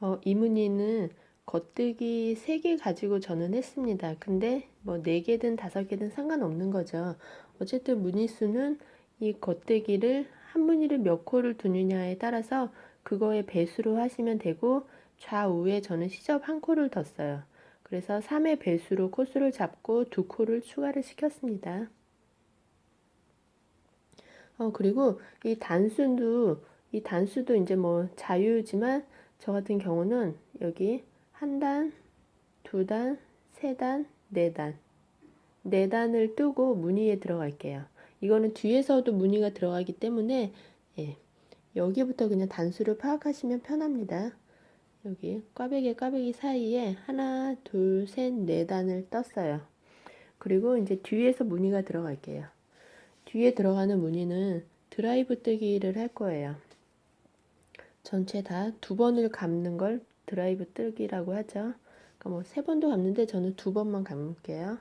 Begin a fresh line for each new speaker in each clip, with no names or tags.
어, 이 무늬는 겉뜨기 3개 가지고 저는 했습니다. 근데 뭐 4개든 5개든 상관없는 거죠. 어쨌든 무늬수는 이 겉뜨기를 한 무늬를 몇 코를 두느냐에 따라서 그거의 배수로 하시면 되고 좌우에 저는 시접 한 코를 뒀어요. 그래서 3의 배수로 코수를 잡고 두 코를 추가를 시켰습니다. 어, 그리고 이 단수도, 이 단수도 이제 뭐 자유지만 저 같은 경우는 여기 한 단, 두 단, 세 단, 네 단. 네 단을 뜨고 무늬에 들어갈게요. 이거는 뒤에서도 무늬가 들어가기 때문에 예, 여기부터 그냥 단수를 파악하시면 편합니다. 여기 꽈배기 꽈배기 사이에 하나, 둘, 셋, 네 단을 떴어요. 그리고 이제 뒤에서 무늬가 들어갈게요. 뒤에 들어가는 무늬는 드라이브 뜨기를 할 거예요. 전체 다 두 번을 감는 걸 드라이브 뜨기라고 하죠. 그러니까 뭐 세 번도 감는데 저는 두 번만 감을게요.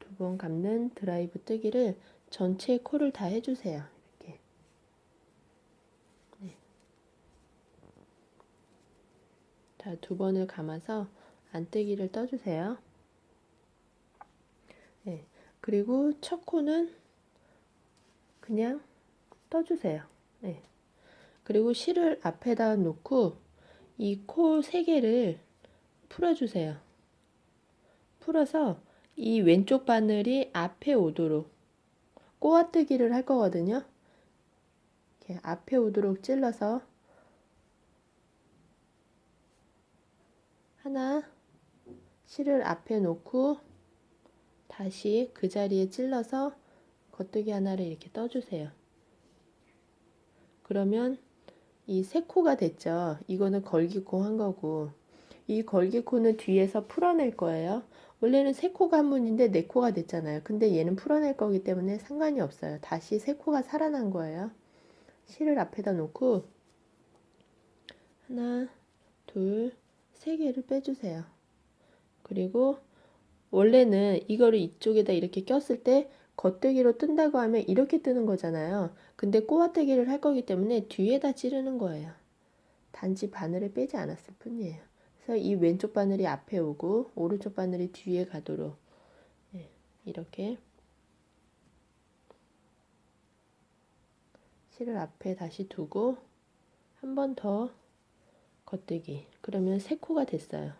두 번 감는 드라이브 뜨기를 전체 코를 다 해주세요. 이렇게. 네. 다두 번을 감아서 안뜨기를 떠주세요. 네. 그리고 첫 코는 그냥 떠주세요. 네. 그리고 실을 앞에다 놓고 이 코 세 개를 풀어주세요. 풀어서 이 왼쪽 바늘이 앞에 오도록 꼬아뜨기를 할 거거든요. 이렇게 앞에 오도록 찔러서 하나 실을 앞에 놓고 다시 그 자리에 찔러서 겉뜨기 하나를 이렇게 떠주세요. 그러면 이 세 코가 됐죠. 이거는 걸기코 한 거고 이 걸기코는 뒤에서 풀어낼 거예요. 원래는 세 코가 한 문인데 네 코가 됐잖아요. 근데 얘는 풀어낼 거기 때문에 상관이 없어요. 다시 세 코가 살아난 거예요. 실을 앞에다 놓고 하나, 둘, 세 개를 빼주세요. 그리고 원래는 이거를 이쪽에다 이렇게 꼈을 때 겉뜨기로 뜬다고 하면 이렇게 뜨는 거잖아요. 근데 꼬아뜨기를 할 거기 때문에 뒤에다 찌르는 거예요. 단지 바늘을 빼지 않았을 뿐이에요. 그래서 이 왼쪽 바늘이 앞에 오고 오른쪽 바늘이 뒤에 가도록 네, 이렇게 실을 앞에 다시 두고 한 번 더 겉뜨기 그러면 세 코가 됐어요.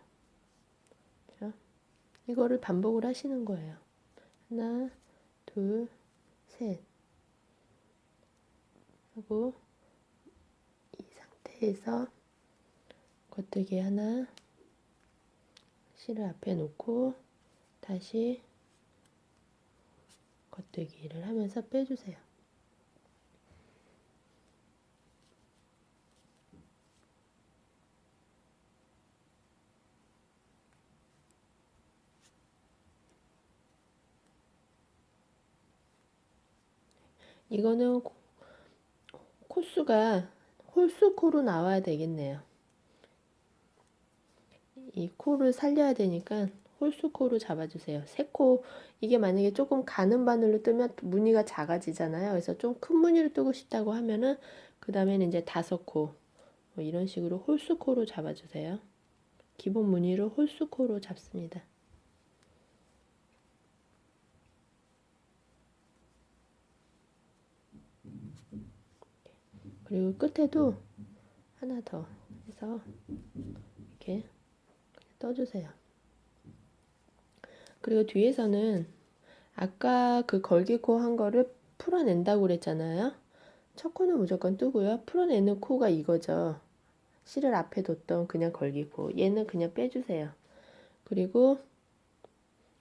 자, 이거를 반복을 하시는 거예요. 하나, 둘, 셋 하고 이 상태에서 겉뜨기 하나 실을 앞에 놓고 다시 겉뜨기를 하면서 빼주세요. 이거는 코수가 홀수코로 나와야 되겠네요. 이 코를 살려야 되니까 홀수코로 잡아주세요. 세 코, 이게 만약에 조금 가는 바늘로 뜨면 무늬가 작아지잖아요. 그래서 좀 큰 무늬로 뜨고 싶다고 하면은 그 다음에는 이제 다섯 코, 뭐 이런 식으로 홀수코로 잡아주세요. 기본 무늬로 홀수코로 잡습니다. 그리고 끝에도 하나 더 해서 이렇게 떠주세요. 그리고 뒤에서는 아까 그 걸기코 한 거를 풀어낸다고 그랬잖아요. 첫 코는 무조건 뜨고요. 풀어내는 코가 이거죠. 실을 앞에 뒀던 그냥 걸기코. 얘는 그냥 빼주세요. 그리고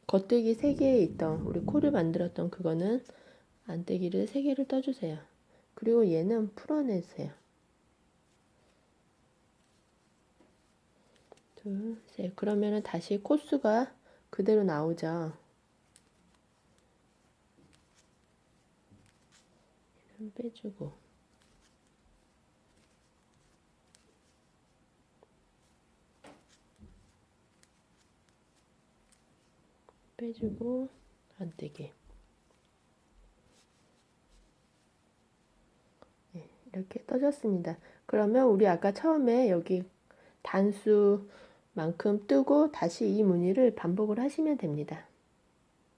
겉뜨기 3개에 있던 우리 코를 만들었던 그거는 안뜨기를 3개를 떠주세요. 그리고 얘는 풀어내세요. 둘, 셋. 그러면은 다시 코수가 그대로 나오죠. 빼주고. 빼주고 안뜨기. 네, 이렇게 떠졌습니다. 그러면 우리 아까 처음에 여기 단수만큼 뜨고 다시 이 무늬를 반복을 하시면 됩니다.